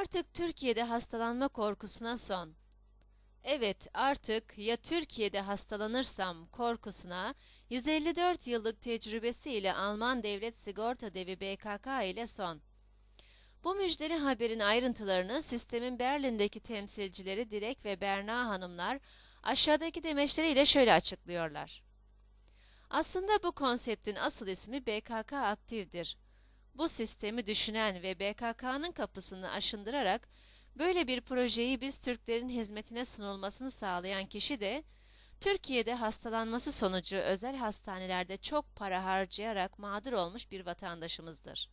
Artık Türkiye'de hastalanma korkusuna son. Evet, artık ya Türkiye'de hastalanırsam korkusuna 154 yıllık tecrübesiyle Alman Devlet Sigorta Devi BKK ile son. Bu müjdeli haberin ayrıntılarını sistemin Berlin'deki temsilcileri Dilek ve Berna hanımlar aşağıdaki demeçleriyle şöyle açıklıyorlar. Aslında bu konseptin asıl ismi BKK Aktif'dir. Bu sistemi düşünen ve BKK'nın kapısını aşındırarak böyle bir projeyi biz Türklerin hizmetine sunulmasını sağlayan kişi de Türkiye'de hastalanması sonucu özel hastanelerde çok para harcayarak mağdur olmuş bir vatandaşımızdır.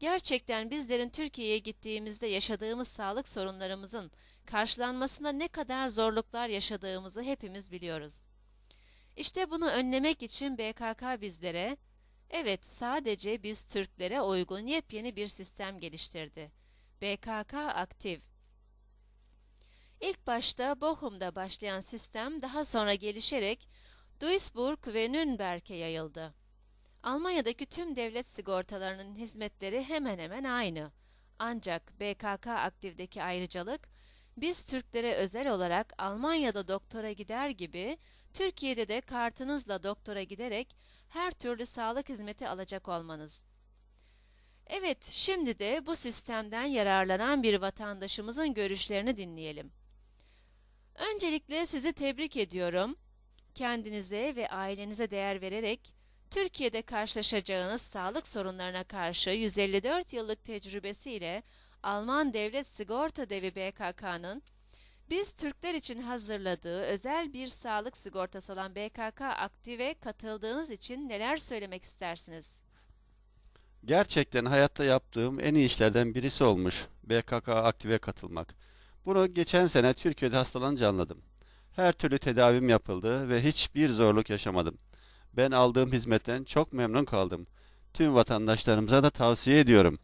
Gerçekten bizlerin Türkiye'ye gittiğimizde yaşadığımız sağlık sorunlarımızın karşılanmasında ne kadar zorluklar yaşadığımızı hepimiz biliyoruz. İşte bunu önlemek için BKK bizlere, evet sadece biz Türklere uygun yepyeni bir sistem geliştirdi. BKK Aktif. İlk başta Bochum'da başlayan sistem daha sonra gelişerek Duisburg ve Nürnberg'e yayıldı. Almanya'daki tüm devlet sigortalarının hizmetleri hemen hemen aynı. Ancak BKK Aktif'deki ayrıcalık, biz Türklere özel olarak Almanya'da doktora gider gibi Türkiye'de de kartınızla doktora giderek her türlü sağlık hizmeti alacak olmanız. Evet, şimdi de bu sistemden yararlanan bir vatandaşımızın görüşlerini dinleyelim. Öncelikle sizi tebrik ediyorum. Kendinize ve ailenize değer vererek Türkiye'de karşılaşacağınız sağlık sorunlarına karşı 154 yıllık tecrübesiyle Alman Devlet Sigorta Devi BKK'nın biz Türkler için hazırladığı özel bir sağlık sigortası olan BKK Aktif'e katıldığınız için neler söylemek istersiniz? Gerçekten hayatta yaptığım en iyi işlerden birisi olmuş BKK Aktif'e katılmak. Bunu geçen sene Türkiye'de hastalanınca anladım. Her türlü tedavim yapıldı ve hiçbir zorluk yaşamadım. Ben aldığım hizmetten çok memnun kaldım. Tüm vatandaşlarımıza da tavsiye ediyorum.